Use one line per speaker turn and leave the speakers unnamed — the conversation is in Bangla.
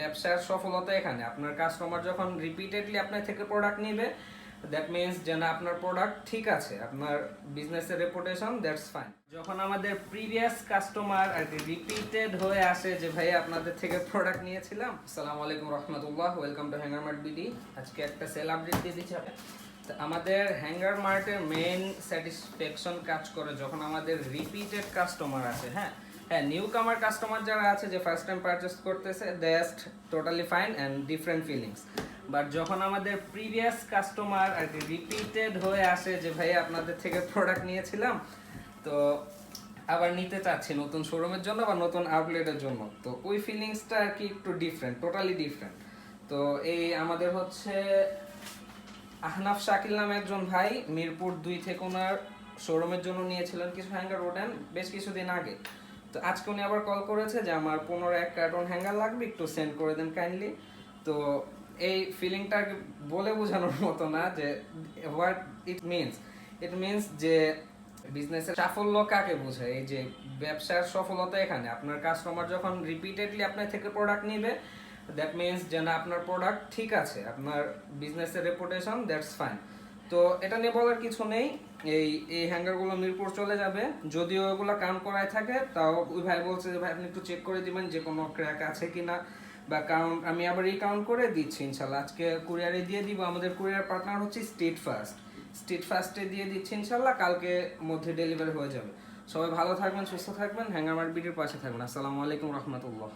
ব্যবসার সফলতা এখানে। আপনার কাস্টমার যখন রিপিটেডলি আপনার থেকে প্রোডাক্ট নেবে দ্যাট মিনস যে না আপনার প্রোডাক্ট ঠিক আছে, আপনার বিজনেসের রেপুটেশন দ্যাটস ফাইন যখন আমাদের প্রিভিয়াস কাস্টমার আর কি রিপিটেড হয়ে আসে যে ভাই আপনাদের থেকে প্রোডাক্ট নিয়েছিলাম। আসসালামু আলাইকুম রহমতুল্লাহ welcome to Hanger Mart BD আজকে একটা সেল আপডেট দিয়ে দিচ্ছি আমাদের হ্যাঙ্গার মার্টের মেইন স্যাটিসফ্যাকশন কাজ করে যখন আমাদের রিপিটেড কাস্টমার আছে হ্যাঁ? হ্যাঁ নিউ কামার কাস্টমার যারা আছে যে ফার্স্ট টাইম পারচেস করতেছে that's totally fine and different feelings but যখন আমাদের প্রিভিয়াস কাস্টমার আর কি রিপিটেড হয়ে আসে যে ভাই, আপনাদের থেকে প্রোডাক্ট নিয়েছিলাম, তো আবার নিতে চাচ্ছি নতুন শোরুমের জন্য বা নতুন আউটলেটের জন্য। তো ওই ফিলিংসটা আর কি একটু ডিফারেন্ট টোটালি ডিফারেন্ট তো এই আমাদের হচ্ছে আহনাফ শাকিল নামে একজন ভাই মিরপুর দুই থেকে ওনার শোরুমের জন্য নিয়েছিলেন কিছু হ্যাঙ্গার ওঠেন বেশ কিছুদিন আগে। তো আজকে উনি আবার কল করেছে যে আমার পনেরো এক কার্টন হ্যাঙ্গার লাগবে, একটু সেন্ড করে দেন কাইন্ডলি তো এই ফিলিংটা বলে বোঝানোর মতো না যে what it means it means যে বিজনেসের সাফল্য কাকে বোঝায়? এই যে ব্যবসার সফলতা এখানে, আপনার কাস্টমার যখন রিপিটেডলি আপনার থেকে প্রোডাক্ট নেবে দ্যাট মিনস যেন আপনার প্রোডাক্ট ঠিক আছে, আপনার বিজনেসের রেপুটেশন দ্যাটস ফাইন তো এটা নিয়ে বলার কিছু নেই। এই এই হ্যাঙ্গারগুলো মিরপুর চলে যাবে। যদিও এগুলো কাউন্ট করায় থাকে, তাও ওই ভাই বলছে যে, ভাই, আপনি একটু চেক করে দিবেন যে কোনো ক্র্যাক আছে কিনা বা কাউন্ট আমি আবার রিকাউন্ট করে দিচ্ছি ইনশাল্লাহ। আজকে কুরিয়ারে দিয়ে দিব। আমাদের কুরিয়ার পার্টনার হচ্ছে স্টেট ফার্স্ট স্টেট ফার্স্টে দিয়ে দিচ্ছি ইনশাল্লাহ, কালকে মধ্যে ডেলিভারি হয়ে যাবে। সবাই ভালো থাকবেন, সুস্থ থাকবেন হ্যাঙ্গার মার্ট বিডির পাশে থাকবেন। আসসালামু আলাইকুম রহমতুল্লাহ।